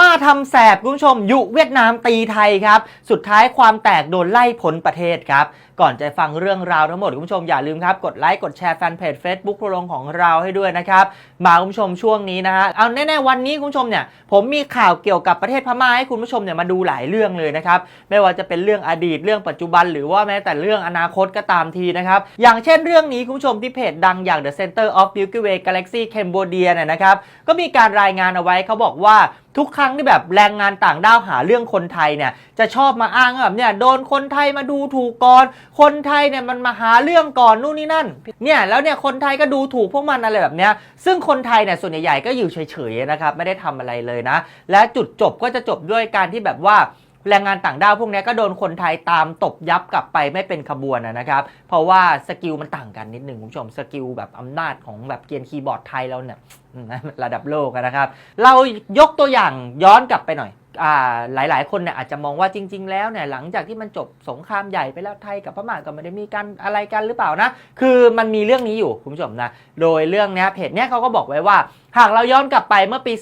ม่าทำแสบคุณผู้ชม ยุเวียดนามตีไทยครับ สุดท้ายความแตกโดนไล่พ้นประเทศครับ ก่อนจะฟังเรื่องราวทั้งหมดคุณผู้ชมอย่าลืมครับกดไลค์กดแชร์แฟนเพจ Facebook โปรลงของเราให้ด้วยนะครับมาคุณผู้ชมช่วงนี้นะฮะเอาแน่ๆวันนี้คุณผู้ชมเนี่ยผมมีข่าวเกี่ยวกับประเทศพม่าให้คุณผู้ชมเนี่ยมาดูหลายเรื่องเลยนะครับไม่ว่าจะเป็นเรื่องอดีตเรื่องปัจจุบัน หรือว่าแม้แต่เรื่องอนาคตก็ตามทีนะครับอย่างเช่นเรื่องนี้คุณผู้ชมที่เพจดังอย่าง The Center of Milky Way Galaxy Cambodia เนี่ยนะครับก็มีการรายงานเอาไว้เขาบอกว่าทุกครั้งที่แบบแรงงานต่างด้าวหาเรื่องคนไทยเนี่ยจะชอบมาอ้างแบบเนี่ยโดนคนไทยมาดูถูกก่อน คนไทยเนี่ยมันมาหาเรื่องก่อนนู่นนี่นั่นเนี่ยแล้วเนี่ยคนไทยก็ดูถูกพวกมันอะไรแบบเนี้ยซึ่งคนไทยเนี่ยส่วนใหญ่ๆก็อยู่เฉยๆนะครับไม่ได้ทำอะไรเลยนะ และจุดจบก็จะจบด้วยการที่แบบว่าแรงงานต่างด้าวพวกนี้ก็โดนคนไทยตามตบยับกลับไปไม่เป็นขบวนนะครับ เพราะว่าสกิลมันต่างกันนิดหนึ่งคุณผู้ชมสกิลแบบอำนาจของแบบเกียร์คีย์บอร์ดไทยเราเนี่ยระดับโลกนะครับ เรายกตัวอย่างย้อนกลับไปหน่อย หลาย ๆ คนเนี่ยอาจจะมองว่าจริง ๆ แล้วเนี่ยหลังจากที่มันจบสงครามใหญ่ไปแล้วไทยกับพม่าก็ไม่ได้มีการอะไรกันหรือเปล่านะ คือมันมีเรื่องนี้อยู่คุณผู้ชมนะ โดยเรื่องเนี้ยเพจเนี้ยเขาก็บอกไว้ว่า หากเราย้อนกลับไปเมื่อปี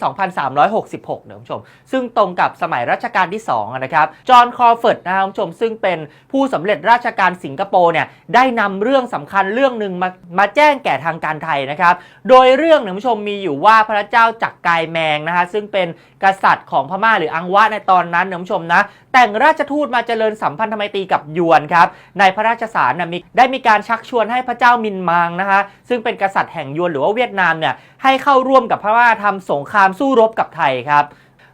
2366เนี่ยคุณผู้ชม ซึ่งตรงกับสมัยรัชกาลที่2นะครับ จอห์น คอร์ฟิร์ดนะครับคุณผู้ชม ซึ่งเป็นผู้สำเร็จราชการสิงคโปร์เนี่ย ได้นำเรื่องสำคัญเรื่องหนึ่งมามาแจ้งแก่ทางการไทยนะครับ โดยเรื่องเนี่ยคุณผู้ชมมีอยู่ว่าพระเจ้าจักรกายแมงนะฮะ ซึ่งเป็นกษัตริย์ของพม่าหรืออังวะในตอนนั้นนี่ยคุณผู้ชมนะ แต่งราชทูตมาเจริญสัมพันธไมตรีกับยวนครับ ในพระราชสารนะมีได้มีการชักชวนให้พระเจ้ามินมางนะคะซึ่งเป็นกษัตริย์แห่งยวนหรือว่าเวียดนามเนี่ย ให้เข้าร่วมกับพม่าทำสงครามสู้รบกับไทยครับ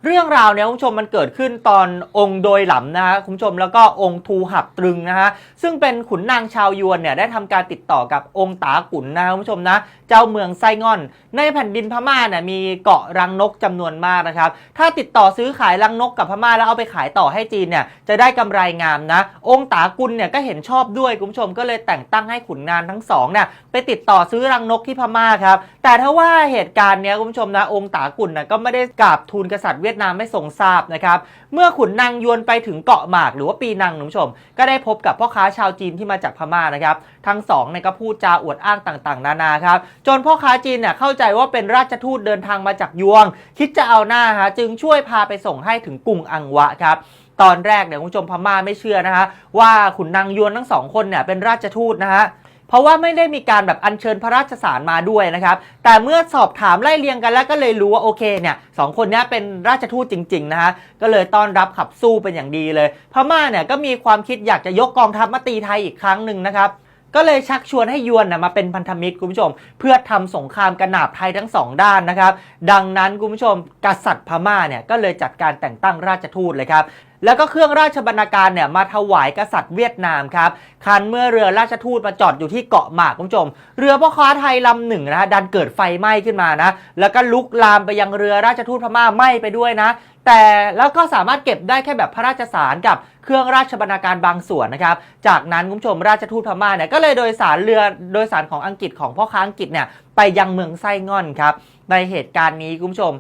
เรื่องราวเนี่ยคุณผู้ชมมันเกิดขึ้นตอนองค์โดยหลำนะฮะคุณผู้ชมแล้วก็องค์ทูหับตรึงนะฮะซึ่งเป็นขุนนางชาวยวนเนี่ยได้ทำการติดต่อกับองค์ตาขุนนะคุณผู้ชมนะเจ้าเมืองไซงอน ในแผ่นดินพม่าเนี่ยมีเกาะรังนกจำนวนมากนะครับถ้าติดต่อซื้อขายรังนกกับพม่าแล้วเอาไปขายต่อให้จีนเนี่ยจะได้กำไรงามนะ องค์ตากุลเนี่ยก็เห็นชอบด้วยคุณผู้ชมก็เลยแต่งตั้งให้ขุนนางทั้งสองเนี่ยไปติดต่อซื้อรังนกที่พม่าครับแต่ถ้าว่าเหตุการณ์เนี้ยคุณผู้ชมนะองค์ตากุลนะก็ไม่ได้กราบทูลกษัตริย์เวียดนามไม่ทรงทราบนะครับ เมื่อขุนนางยวนไปถึงเกาะหมาก หรือว่าปีนังคุณผู้ชม ก็ได้พบกับพ่อค้าชาวจีนที่มาจากพม่านะครับ ทั้งสองเนี่ยก็พูดจาอวดอ้างต่างๆ นานาครับ จนพ่อค้าจีนเนี่ยเข้าใจว่าเป็นราชทูตเดินทางมาจากยวง คิดจะเอาหน้าฮะจึงช่วยพาไปส่งให้ถึงกรุงอังวะครับตอนแรกเนี่ยคุณผู้ชมพม่าไม่เชื่อนะฮะว่าขุนนางยวนทั้งสองคนเนี่ยเป็นราชทูตนะฮะ เพราะว่าไม่ได้มีการแบบอัญเชิญพระราชสารมาด้วยนะครับ แต่เมื่อสอบถามไล่เรียงกันแล้วก็เลยรู้ว่าโอเคเนี่ยสองคนนี้เป็นราชทูตจริงๆนะฮะก็เลยต้อนรับขับสู้เป็นอย่างดีเลย พม่าเนี่ยก็มีความคิดอยากจะยกกองทัพมาตีไทยอีกครั้งหนึ่งนะครับก็เลยชักชวนให้ยวนนะมาเป็นพันธมิตรคุณผู้ชม เพื่อทำสงครามกระหนาบไทยทั้งสองด้านนะครับ ดังนั้นคุณผู้ชมกษัตริย์พม่าเนี่ยก็เลยจัดการแต่งตั้งราชทูตเลยครับ แล้วก็เครื่องราชบรรณาการเนี่ยมาถวายกษัตริย์เวียดนามครับ คันเมื่อเรือราชทูตมาจอดอยู่ที่เกาะหมากคุณผู้ชม เรือพ่อค้าไทยลำหนึ่งนะฮะดันเกิดไฟไหม้ขึ้นมานะ แล้วก็ลุกลามไปยังเรือราชทูตพม่าไหม้ไปด้วยนะ แต่แล้วก็สามารถเก็บได้แค่แบบพระราชสารกับเครื่องราชบรรณาการบางส่วนนะครับ จากนั้นคุณผู้ชมราชทูตพม่าเนี่ยก็เลยโดยสารเรือโดยสารของอังกฤษของพ่อค้าอังกฤษเนี่ยไปยังเมืองไส้ง่อนครับ ในเหตุการณ์นี้คุณผู้ชม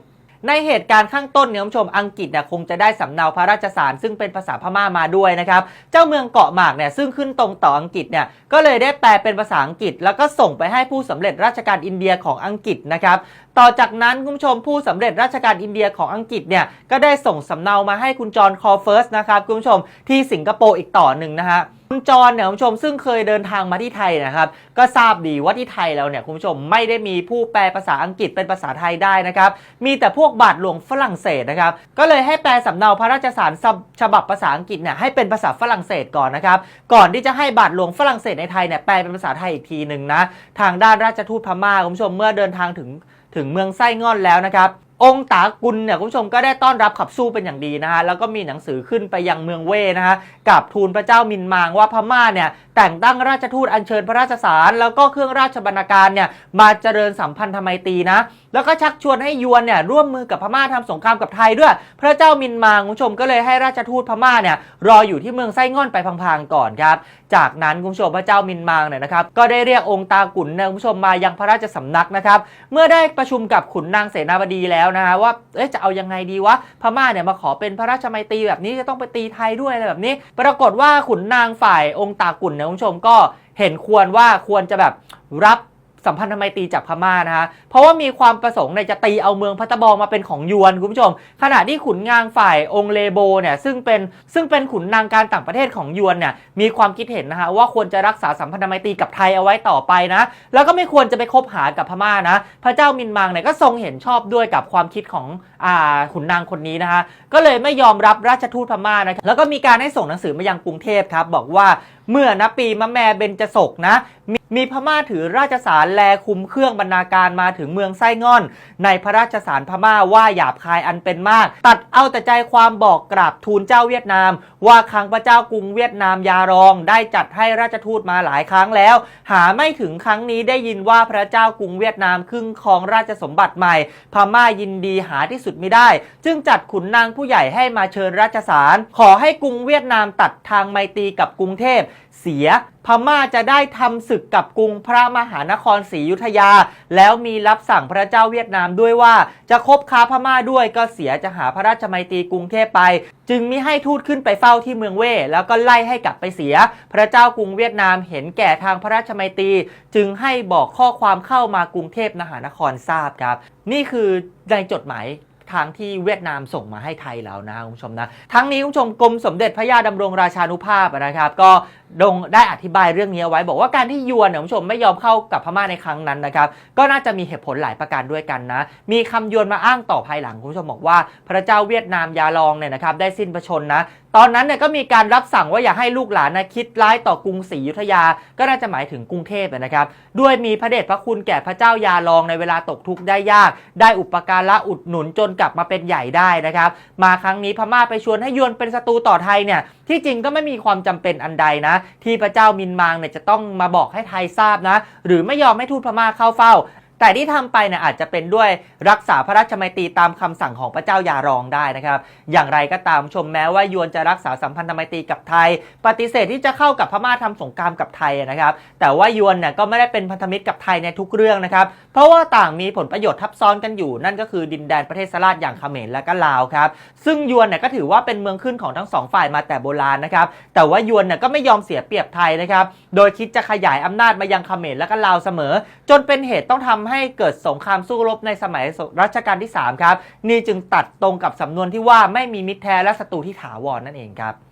ในเหตุการณ์ข้างต้นเนี่ยคุณผู้ชมอังกฤษเนี่ยคงจะได้สำเนาพระราชสารซึ่งเป็นภาษาพม่ามาด้วยนะครับเจ้าเมืองเกาะหมากเนี่ยซึ่งขึ้นตรงต่ออังกฤษเนี่ยก็เลยได้แปลเป็นภาษาอังกฤษ แล้วก็ส่งไปให้ผู้สำเร็จราชการอินเดียของอังกฤษนะครับต่อจากนั้นคุณผู้ชมผู้สำเร็จราชการอินเดียของอังกฤษเนี่ยก็ได้ส่งสำเนามาให้คุณจอห์นคอร์เฟิร์สนะครับคุณผู้ชมที่สิงคโปร์อีกต่อหนึ่งนะฮะ คุณจอห์นเนี่ยคุณผู้ชมซึ่งเคยเดินทางมาที่ไทยนะครับ ก็ทราบดีว่าที่ไทยเราเนี่ยคุณผู้ชมไม่ได้มีผู้แปลภาษาอังกฤษเป็นภาษาไทยได้นะครับ มีแต่พวกบาทหลวงฝรั่งเศสนะครับ ก็เลยให้แปลสำเนาพระราชสารฉบับภาษาอังกฤษเนี่ยให้เป็นภาษาฝรั่งเศสก่อนนะครับ ก่อนที่จะให้บาทหลวงฝรั่งเศสในไทยเนี่ยแปลเป็นภาษาไทยอีกทีหนึ่งนะ ทางด้านราชทูตพม่าคุณผู้ชมเมื่อเดินทางถึงถึงเมืองไส้งอนแล้วนะครับ องค์ตากุลเนี่ยคุณผู้ชมก็ได้ต้อนรับขับสู้เป็นอย่างดีนะฮะแล้วก็มีหนังสือขึ้นไปยังเมืองเว่นะฮะกับทูลพระเจ้ามินมางว่าพม่าเนี่ย แต่งตั้งราชทูตอัญเชิญพระราชสารแล้วก็เครื่องราชบรรณาการเนี่ยมาเจริญสัมพันธไมตรีนะ แล้วก็ชักชวนให้ยวนเนี่ยร่วมมือกับพม่าทำสงครามกับไทยด้วย พระเจ้ามินมาคุณผู้ชมก็เลยให้ราชทูตพม่าเนี่ยรออยู่ที่เมืองไส้ง่อนไปพลางๆก่อนครับ จากนั้นคุณผู้ชมพระเจ้ามินมางเนี่ยนะครับก็ได้เรียกองค์ตากุนเนี่ยคุณผู้ชมมายังพระราชสำนักนะครับเมื่อได้ประชุมกับขุนนางเสนาบดีแล้วนะฮะว่าเอ๊ะจะเอายังไงดีวะพม่าเนี่ยมาขอเป็นพระราชไมตรีแบบนี้จะต้องไปตีไทยด้วยอะไรแบบนี้ ปรากฏว่าขุนนางฝ่ายองค์ตากุนเนี่ยคุณผู้ชมก็เห็นควรว่าควรจะแบบรับสัมพันธไมตรีจากพม่านะฮะ เพราะว่ามีความประสงค์ในจะตีเอาเมืองพัตบองมาเป็นของยวนคุณผู้ชม ขณะที่ขุนนางฝ่ายองค์เลโบเนี่ยซึ่งเป็นซึ่งเป็นขุนนางการต่างประเทศของยวนเนี่ยมีความคิดเห็นนะฮะว่าควรจะรักษาสัมพันธไมตรีกับไทยเอาไว้ต่อไปนะ แล้วก็ไม่ควรจะไปคบหากับพม่านะ พระเจ้ามินมังเนี่ยก็ทรงเห็นชอบด้วยกับความคิดของอ่าขุนนางคนนี้นะฮะ ก็เลยไม่ยอมรับราชทูตพม่านะแล้วก็มีการให้ส่งหนังสือมายังกรุงเทพครับบอกว่า เมื่อณปีมะแม่เบญจศกนะมีมีพม่าถือราชสารแลคุมเครื่องบรรณาการมาถึงเมืองไส้ง่อน ในพระราชสารพม่าว่าหยาบคายอันเป็นมาก ตัดเอาแต่ใจความบอกกราบทูลเจ้าเวียดนาม ว่าครั้งพระเจ้ากรุงเวียดนามยารอง ได้จัดให้ราชทูตมาหลายครั้งแล้ว หาไม่ถึงครั้งนี้ได้ยินว่าพระเจ้ากรุงเวียดนามครึ่งครองราชสมบัติใหม่ พม่ายินดีหาที่สุดไม่ได้ จึงจัดขุนนางผู้ใหญ่ให้มาเชิญราชสารขอให้กรุงเวียดนามตัดทางไมตรีกับกรุงเทพ เสีย พม่าจะได้ทำศึกกับกรุงพระมหานครศรีอยุธยา แล้วมีรับสั่งพระเจ้าเวียดนามด้วยว่า จะคบค้าพม่าด้วยก็เสียจะหาพระราชไมตรีกรุงเทพไป จึงมิให้ทูตขึ้นไปเฝ้าที่เมืองเว่แล้วก็ไล่ให้กลับไปเสีย พระเจ้ากรุงเวียดนามเห็นแก่ทางพระราชไมตรีจึงให้บอกข้อความเข้ามากรุงเทพมหานครทราบครับ นี่คือในจดหมายทางที่เวียดนามส่งมาให้ไทยแล้วนะคุณผู้ชมนะ ทั้งนี้คุณผู้ชมกรมสมเด็จพระยาดำรงราชานุภาพนะครับ ก็ ดงได้อธิบายเรื่องนี้เอาไว้ บอกว่าการที่ยวนเนี่ยคุณผู้ชมไม่ยอมเข้ากับพม่าในครั้งนั้นนะครับก็น่าจะมีเหตุผลหลายประการด้วยกันนะ มีคำยวนมาอ้างต่อภายหลังคุณผู้ชมบอกว่า พระเจ้าเวียดนามยาลองเนี่ยนะครับได้สิ้นพระชนนะตอนนั้นเนี่ยก็มีการรับสั่งว่าอย่าให้ลูกหลานนะคิดร้ายต่อกรุงศรีอยุธยา ก็น่าจะหมายถึงกรุงเทพนะครับ ด้วยมีพระเดชพระคุณแก่พระเจ้ายาลองในเวลาตกทุกข์ได้ยาก ได้อุปการะอุดหนุนจนกลับมาเป็นใหญ่ได้นะครับ มาครั้งนี้พม่าไปชวนให้ยวนเป็นศัตรูต่อไทยเนี่ยที่จริงก็ไม่มีความจำเป็นอันใดนะที่พระเจ้ามินมางเนี่ยจะต้องมาบอกให้ไทยทราบนะ หรือไม่ยอมให้ทูตพม่าเข้าเฝ้า แต่ที่ทำไปเนี่ยอาจจะเป็นด้วยรักษาพระราชมัยตรีตามคำสั่งของพระเจ้ายารองได้นะครับ อย่างไรก็ตามชมแม้ว่ายวนจะรักษาสัมพันธไมตรีกับไทย ปฏิเสธที่จะเข้ากับพม่าทำสงครามกับไทยนะครับ แต่ว่ายวนเนี่ยก็ไม่ได้เป็นพันธมิตรกับไทยในทุกเรื่องนะครับ เพราะว่าต่างมีผลประโยชน์ทับซ้อนกันอยู่ นั่นก็คือดินแดนประเทศสลาดอย่างเขมรและก็ลาวครับ ซึ่งยวนเนี่ยก็ถือว่าเป็นเมืองขึ้นของทั้งสองฝ่ายมาแต่โบราณนะครับ แต่ว่ายวนเนี่ยก็ไม่ยอมเสียเปรียบไทยนะครับ โดยคิดจะขยายอำนาจมายังเขมรและก็ลาวเสมอ จนเป็นเหตุต้องทำใให้เกิดสงครามสู้รบในสมัยรัชกาลที่ 3 ครับ นี่จึงตัดตรงกับสำนวนที่ว่าไม่มีมิตรแท้และศัตรูที่ถาวรนั่นเองครับ